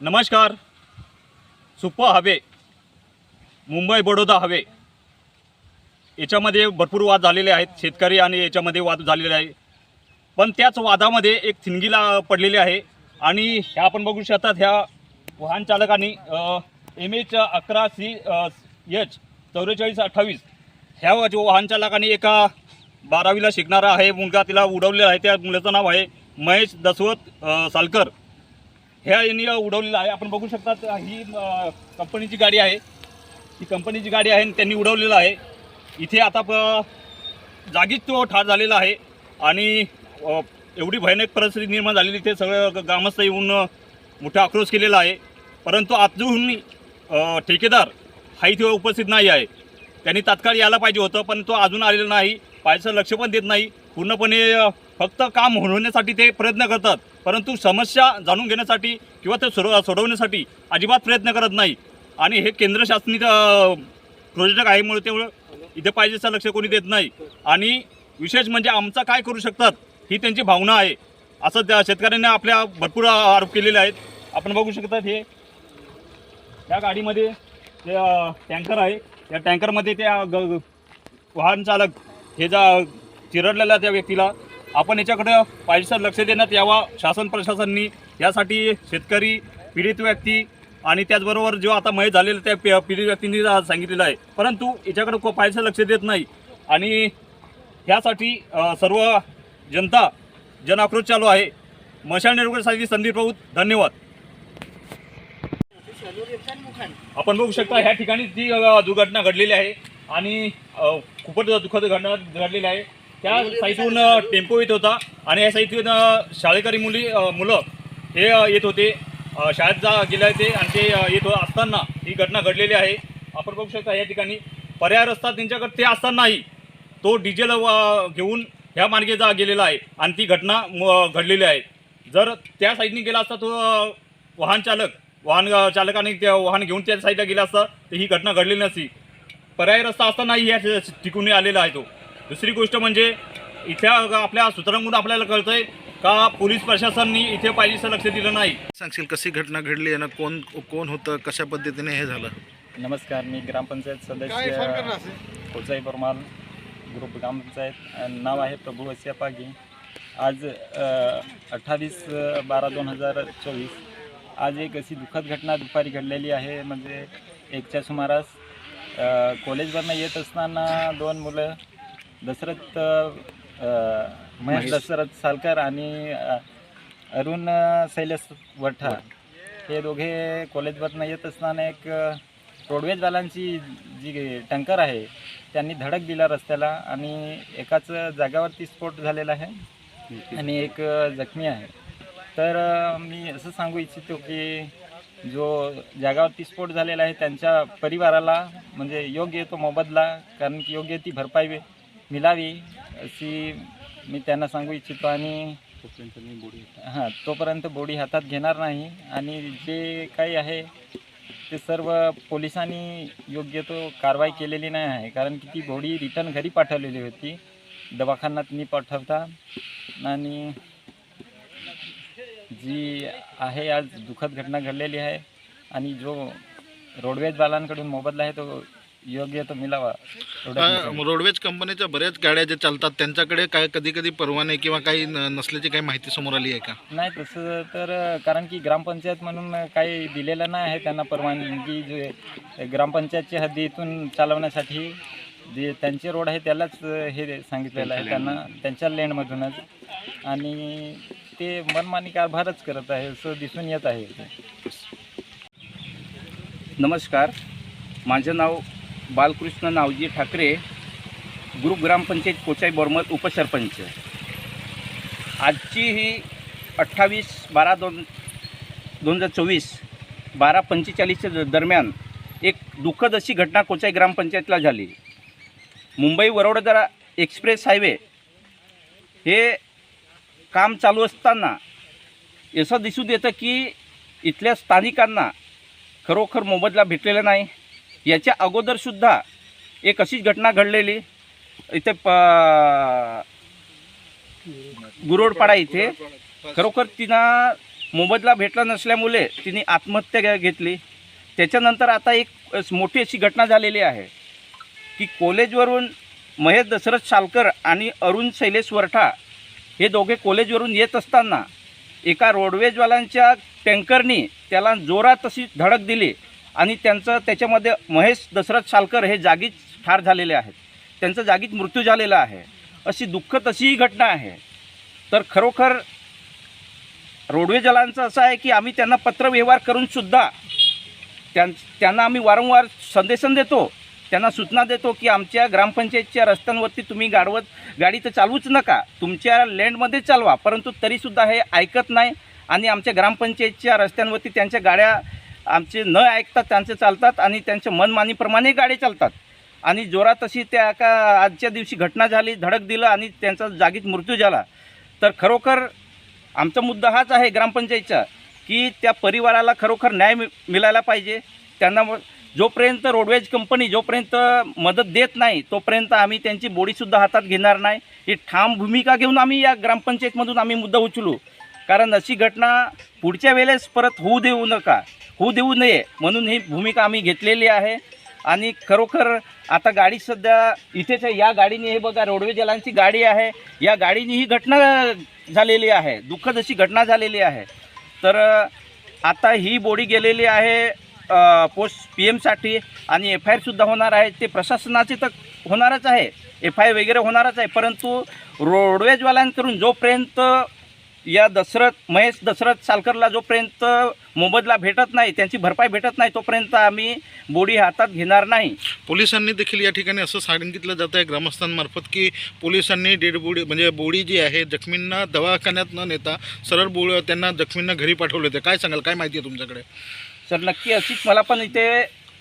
नमस्कार. सुप्प हवे मुंबई बडोदा हवे. याच्यामध्ये भरपूर वाद झालेले आहेत शेतकरी आणि याच्यामध्ये वाद झालेले आहे. पण त्याच वादामध्ये एक थिणगीला पडलेली आहे. आणि ह्या आपण बघू शकतात ह्या वाहन चालकांनी एम एच अकरा सी एच चौवेचाळीस अठ्ठावीस ह्या जो वाहन चालकांनी एका बारावीला शिकणारा आहे मुलगा तिला उडवलेला आहे त्या मुलाचं नाव आहे महेश दसवत सालकर. ह्या यांनी उडवलेलं आहे. आपण बघू शकतात ही कंपनीची गाडी आहे. ही कंपनीची गाडी आहे आणि त्यांनी उडवलेलं आहे. इथे आता प जागीच तो ठार झालेला आहे. आणि एवढी भयानक परिस्थिती निर्माण झालेली इथे सगळं ग्रामस्थ येऊन मोठा आक्रोश केलेला आहे. परंतु अजून ठेकेदार हा इथे उपस्थित नाही आहे. त्यांनी तात्काळ यायला पाहिजे होतं पण तो अजून आलेला नाही. पाहायचं लक्ष पण देत नाही. पूर्णपणे फक्त काम होण्यासाठी ते प्रयत्न करतात. परंतु समस्या जाणून घेण्यासाठी किंवा ते सोडव सोडवण्यासाठी अजिबात प्रयत्न करत नाही. आणि हे केंद्र शासनिक प्रोजेक्ट आहे मुळे तेवढं इथे पाहिजेचं लक्ष कोणी देत नाही. आणि विशेष म्हणजे आमचा काय करू शकतात ही त्यांची भावना आहे. असं त्या शेतकऱ्यांनी आपल्या भरपूर आरोप केलेले आहेत. आपण बघू शकतात हे. त्या गाडीमध्ये जे टँकर आहे. त्या टँकरमध्ये त्या ग वाहन चालक हे जा चिरडलेल्या त्या व्यक्तीला आपण याच्याकडं पाहिजे लक्ष देण्यात यावा. शासन प्रशासनाने यासाठी शेतकरी पीडित व्यक्ती आणि त्याचबरोबर जो आता मय झालेला त्या पी- पीडित व्यक्तींनी सांगितलेलं आहे. परंतु याच्याकडे को पाहिजे लक्ष देत नाही. आणि ह्यासाठी सर्व जनता जनआक्रोश चालू आहे. मशाल निर्वहणासाठी संदीप राऊत धन्यवाद. आपण बघू शकता ह्या ठिकाणी जी दुर्घटना घडलेली आहे आणि खूपच दुःखद घटना घडलेली आहे. त्या साईटून टेम्पो येत होता आणि या साईटून शाळेकरी मुली मुलं हे येत होते. शाळेत जा गेले ते आणि ते येत असताना ही घटना घडलेली आहे. आपण बघू शकता या ठिकाणी पर्याय रस्ता त्यांच्याकडे ते असतानाही तो डिझेल घेऊन ह्या मार्गे जा गेलेला आहे आणि ती घटना म- घडलेली आहे. जर त्या साईडने गेला असता तो वाहन चालक वाहन चालकाने त्या वाहन घेऊन त्या साईडला गेला असता तर ही घटना घडलेली नसती. पर्याय रस्ता असतानाही या टिकून आलेला आहे तो. दुसरी गोष्ट म्हणजे इथल्या आपल्या सूत्रांकडून आपल्याला कळतंय का पोलीस प्रशासनाने इथे पाहिजेसं लक्ष दिलं नाही. सांगशील कशी घटना घडली आणि कोण कोण होतं कशा पद्धतीने हे झालं? नमस्कार मी ग्रामपंचायत सदस्य कोचाई परमाल ग्रुप ग्रामपंचायत. नाव आहे प्रभू वसिया पागी. आज अठ्ठावीस बारा दोन हजार चोवीस. आज एक अशी दुःखद घटना दुपारी घडलेली आहे. म्हणजे एकच्या सुमारास अ, कॉलेजवरनं येत असताना दोन मुलं दशरथ अ, महेश दशरथ सालकर आणि अ, अरुण शैलेश वठा हे दोघे कॉलेजवरनं येत असताना एक अ, रोडवेजवाल्यांची जी टँकर आहे त्यांनी धडक दिला रस्त्याला आणि एकाच जागावरती स्फोट झालेला आहे. आणि एक अ, जखमी आहे. तर अ, मी असं सांगू इच्छितो की जो जागावरती स्फोट झालेला आहे त्यांच्या परिवाराला म्हणजे योग्य तो मोबदला कारण की योग्य ती भरपाई मिळावी अशी मी त्यांना सांगू इच्छितो आणि हां तोपर्यंत बोडी हातात घेणार नाही. आणि जे काही आहे ते सर्व पोलिसांनी योग्य तो कारवाई केलेली नाही आहे. कारण की ती बॉडी रिटर्न घरी पाठवलेली होती. दवाखान्यात न पाठवता. आणि जी आहे आज दुःखद घटना घडलेली आहे. आणि जो रोडवेजवाल्यांकडून मोबदला आहे तो योग्य तो मिळावा. अं, रोडवेज कंपनीच्या बऱ्याच गाड्या ज्या चालतात त्यांच्याकडे काय कधी कधी परवाने किंवा काही न- नसल्याची काही माहिती समोर आली आहे का? नाही तसं तर कारण की ग्रामपंचायत म्हणून काही दिलेलं नाही आहे त्यांना परवानगी. जे ग्रामपंचायतच्या हद्दीतून चालवण्यासाठी जे त्यांचे रोड आहे त्यालाच हे सांगितलेलं आहे. त्यांना त्यांच्या लेनमधूनच आणि ते मनमानी कारभारच करत आहे असं दिसून येत आहे. नमस्कार. माझं नाव बालकृष्ण नावजी ठाकरे ग्रुप ग्रामपंचायत कोचाई बोरमल उपसरपंच. आजची ही अठ्ठावीस बारा दोन दोन हजार चोवीस बारा पंचेचाळीसच्या द- दरम्यान एक दुःखद अशी घटना कोचाई ग्रामपंचायतला झाली. मुंबई वरोडदरा एक्सप्रेस हायवे हे काम चालू असताना असं दिसून येतं की इथल्या स्थानिकांना खरोखर मोबदला भेटलेला नाही. याच्या अगोदरसुद्धा एक अशीच घटना घडलेली. इथे प गुरोडपाडा इथे. खरोखर तिनं मोबदला भेटला नसल्यामुळे तिने आत्महत्या घेतली. त्याच्यानंतर आता एक मोठी अशी घटना झालेली आहे की कॉलेजवरून महेश दशरथ शालकर आणि अरुण शैलेश वरठा हे दोघे कॉलेजवरून येत असताना एका रोडवेजवाल्यांच्या टँकरनी त्याला जोरात अशी धडक दिली. आणि त्यांचं त्याच्यामध्ये महेश दशरथ शालकर हे जागीच ठार झालेले आहेत. त्यांचा जागीच मृत्यू झालेला आहे. अशी दुःखद अशीही घटना आहे. तर खरोखर रोडवे जलांचं असं आहे की आम्ही त्यांना पत्रव्यवहार करूनसुद्धा त्यां त्यांना आम्ही वारंवार संदेशन देतो त्यांना सूचना देतो की आमच्या ग्रामपंचायतच्या रस्त्यांवरती तुम्ही गाडवत गाडी तर चालवूच नका तुमच्या लँडमध्ये चालवा परंतु तरीसुद्धा हे ऐकत नाही आणि आमच्या ग्रामपंचायतच्या रस्त्यांवरती त्यांच्या गाड्या आमचे न ऐकतात त्यांचे चालतात आणि त्यांच्या मनमानीप्रमाणे गाडी चालतात. आणि जोरात अशी त्या का आजच्या दिवशी घटना झाली धडक दिलं आणि त्यांचा जागीच मृत्यू झाला. तर खरोखर आमचा मुद्दा हाच आहे ग्रामपंचायतचा की त्या परिवाराला खरोखर न्याय मि मिळायला पाहिजे. त्यांना जोपर्यंत रोडवेज कंपनी जोपर्यंत मदत देत नाही तोपर्यंत आम्ही त्यांची बोडीसुद्धा हातात घेणार नाही. ही ठाम भूमिका घेऊन आम्ही या ग्रामपंचायतमधून आम्ही मुद्दा उचलू. कारण अशी घटना पुढच्या वेळेस परत होऊ देऊ नका. होऊ देऊ नये म्हणून ही भूमिका आम्ही घेतलेली आहे. आणि खरोखर आता गाडी सध्या इथेच आहे या गाडीने हे बघा रोडवे जलांची गाडी आहे. या गाडीने ही घटना झालेली आहे. दुःखद अशी घटना झालेली आहे. तर आता ही बोडी गेलेली आहे पोस्ट पी एमसाठी आणि एफ आय आरसुद्धा होणार आहे. ते प्रशासनाचे तर होणारच आहे. एफ आय आर वगैरे होणारच आहे. परंतु रोडवेजवाल्यांकडून जोपर्यंत या दशरथ महेश दशरथ सालकरला जोपर्यंत मोबदला भेटत नाही त्यांची भरपाई भेटत नाही तोपर्यंत आम्ही बॉडी हातात घेणार नाही. पोलिसांनी देखील या ठिकाणी असं सांगितलं जात आहे ग्रामस्थांमार्फत की पोलिसांनी डेड बॉडी म्हणजे बॉडी जी आहे जखमींना दवाखान्यात न नेता सरळ बोळ त्यांना जखमींना घरी पाठवले होते. काय सांगाल? काय माहिती आहे तुमच्याकडे? सर नक्की अशीच मला पण इथे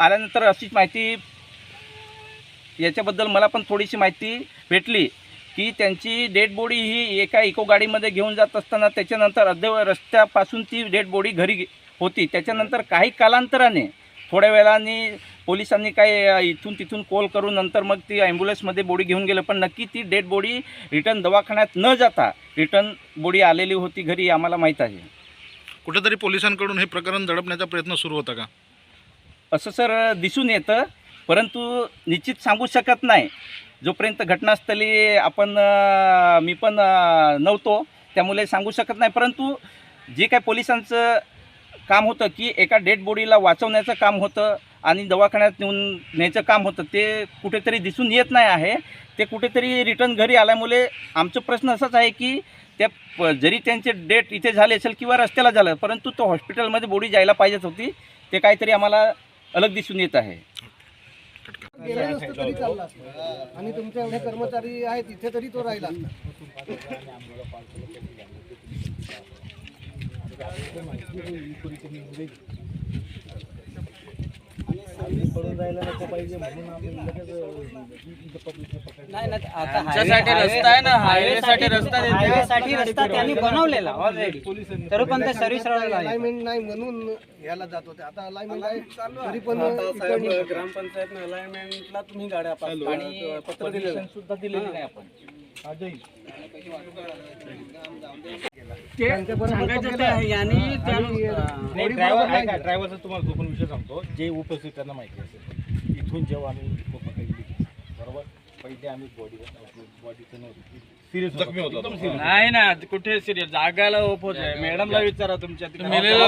आल्यानंतर अशीच माहिती याच्याबद्दल मला पण थोडीशी माहिती भेटली. की त्यांची डेड बॉडी ही एका इको गाडीमध्ये घेऊन जात असताना त्याच्यानंतर अर्धव रस्त्यापासून ती डेड बॉडी घरी होती. त्याच्यानंतर काही कालांतराने थोड्या वेळाने पोलिसांनी काय इथून तिथून कॉल करून नंतर मग ती ॲम्ब्युलन्समध्ये बॉडी घेऊन गेलं. पण नक्की ती डेड बॉडी रिटर्न दवाखान्यात न जाता रिटर्न बॉडी आलेली होती घरी आम्हाला माहीत आहे. कुठेतरी पोलिसांकडून हे प्रकरण दडपण्याचा प्रयत्न सुरू होता का? असं सर दिसून येतं. परंतु निश्चित सांगू शकत नाही. जोपर्यंत घटनास्थळी आपण मी पण नव्हतो त्यामुळे सांगू शकत नाही. परंतु जे काय पोलिसांचं काम होतं की एका डेड बॉडीला वाचवण्याचं काम होतं आणि दवाखान्यात नेऊन न्यायचं काम होतं ते कुठेतरी दिसून येत नाही आहे. ते कुठेतरी रिटर्न घरी आल्यामुळे आमचं प्रश्न असाच आहे की त्या प- जरी त्यांचे डेट इथे झाले असेल किंवा रस्त्याला झालं परंतु तो हॉस्पिटलमध्ये बॉडी जायला पाहिजेच होती ते काहीतरी आम्हाला अलग दिसून येत आहे. केलं नसतं तरी चालला असतं. आणि तुमचे एवढे कर्मचारी आहेत तिथे तरी तो राहिला असता. आमच्यासाठी रस्ता आहे ना हायवेसाठी रस्ता हायवेसाठी रस्ता त्यांनी बनवलेला ऑलरेडी तरी पण ते सर्व्हिस रोड अलाइनमेंट नाही म्हणून याला जात होते. आता अलाइनमेंट आहे. तरी पण इकडनं- ग्रामपंचायत अलाइनमेंटला तुम्ही गाड्या आणि पत्र दिलेलं. सुद्धा दिलेली नाही आपण. सांगायचं ते आहे आणि त्या- नाही, ड्रायव्हर आहे. का? ड्रायव्हरचा तुम्हाला तो पण विषय सांगतो. जे उपस्थित त्यांना माहिती असेल इथून जेव्हा आम्ही पकडली बरोबर? पहिले आम्ही बॉडी बॉडीचं सिरियस जखमी होतो नाही ना कुठे सिरियस जागायला ओपोज आहे. मॅडमला विचारा तुमच्या मेलेला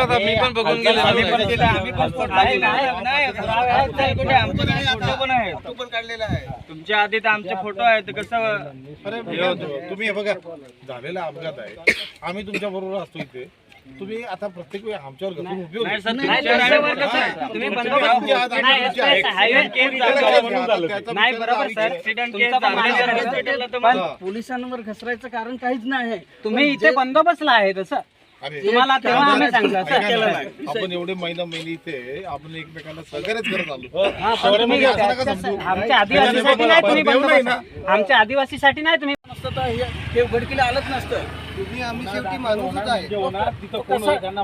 होता मी पण बघून गेलो आम्ही पण आम्ही पण photo नाही, काढलेले नाही, नाही, पुरावे आहेत नाही, कुठे? आमचे आमचे फोटो पण आहेत. तू पण काढलेला आहे तुमच्या आधी तर आमचे फोटो आहेत कसं? अरे तुम्ही हे बघा झालेला अपघात आहे. आम्ही तुमच्या बरोबर असतो इथे. तुम्ही आता प्रत्येक वेळी आमच्यावर उपयोग नाही नाही, आहे? तुम्ही बंदोबस्त- नाही, तुमची. हायवे केस झालं. म्हणून झालं. नाही बरोबर सर Accident तुमचा झाला. Hospital ला तर पण हा. पोलिसांवर घसरायचं कारण काहीच नाही तुम्ही इथे बंदोबस्तला आहे तसं अरे, तुम्हाला तेव्हा आम्ही सांगलं ऐका सर ना, आपण एवढे महिना महिने इथे आपण एकमेकांना सहकार्यच करत आलो हा, पण तुम्ही असं नका समजू. आमच्या आदिवासीसाठी नाही तुम्ही. बंदोबस्त आमच्या आदिवासीसाठी नाही तुम्ही नसतं तर हे- हे उघडकीला आलंच नसतं. तुम्ही आम्ही शेवटी माणूसच आहे.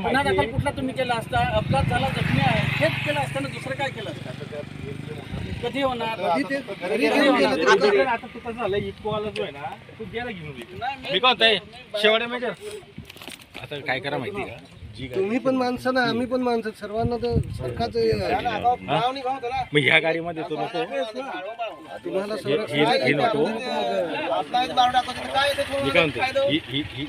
गुन्हा दाखल कुठला तुम्ही केला असता? अपघात झाला जखमी आहे. हेच केलं असतं ना दुसरं काय केलं असतं? कधी होणार? कधी ते कधी होणार? आता झालं इतकोवाला जो आहे ना तो गेला घेऊन नाही, मी- मेजर. आता काय करा माहिती का? तुम्ही पण माणसं ना आम्ही पण माणसं सर्वांना तर सरकारच मग ह्या गाडीमध्ये तो नको. तुम्हाला हे नको. मी काय म्हणतो? ही ही ही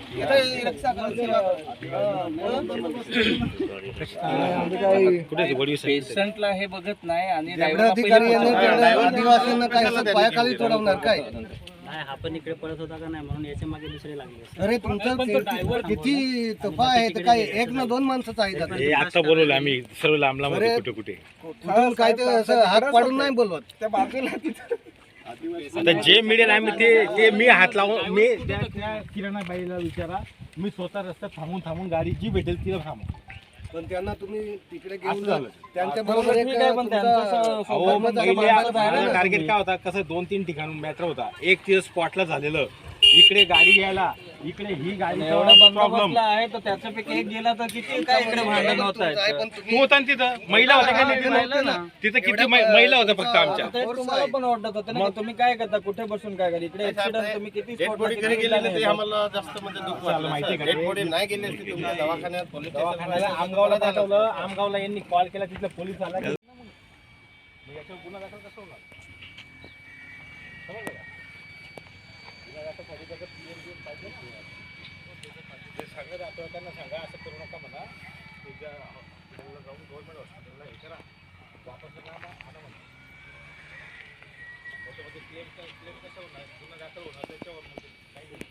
कुठे साहेब पेशंटला हे बघत नाही आणि अधिकारी पहिले. तेवढ्या आदिवासींना काय असं पायाखाली चढवणार काय? नाही हा पण इकडे पळत होता का नाही म्हणून याच्या मागे दुसरे लागले असते. अरे तुमचं किती- किती तफा आहे तर काय एक ना दोन माणसंच आहेत आता. हे आता बोलवलं आम्ही सर्व लांब लांब होते अरे, कुठे कुठे. कुठून काय ते असं हात पाडून नाही बोलवत. आता जे मिळेल आम्ही ते ते मी हात लावून मी त्या त्या किराणा बाईला विचारा मी स्वतः रस्त्यात थांबून थांबून गाडी जी भेटेल तिला थांबू पण त्यांना तुम्ही तिकडे असं घेऊन झालं. त्यांच्या बरोबर एक ठीक आहे, पण त्यांचं तुमचा स- सोबतचा माणूस आहे ना. टार्गेट काय होता? कसं दोन तीन ठिकाण मॅटर होता. एक दिवस स्पॉटला झालेलं. इकडे गाडी यायला इकडे ही गाडी एवढा प्रॉब्लेम आहे तर त्याच्यापैकी एक गेला तर किती काय इकडे भांडण होत आहे, तू होता ना तिथं? महिला होत्या का नाही. तिथं? तिथं किती मै- महिला होत्या फक्त आमच्या. ते तुम्हाला पण वाटत होतं ना तुम्ही काय करता? कुठे बसून काय करा इकडे ऍक्सिडेंट तुम्ही किती spot ला किती गेलेले आहे. झालं माहिती आहे का? ते? दवाखान्याला आमगावला पाठवलं आमगावला यांनी कॉल केला तिथलं पोलीस आला. याच्यावर गुन्हा दाखल कसा होणार? समजलं? जे सांगत आपल्याला त्यांना सांगा असं करू नका म्हणा एकदा हॉस्पिटलला जाऊन गव्हर्नमेंट हॉस्पिटलला हे करा वापस आणा म्हणा त्याच्यामध्ये क्लेम क्लेम कसं होणार पुन्हा दाखल होणार त्याच्यावर म्हणजे काही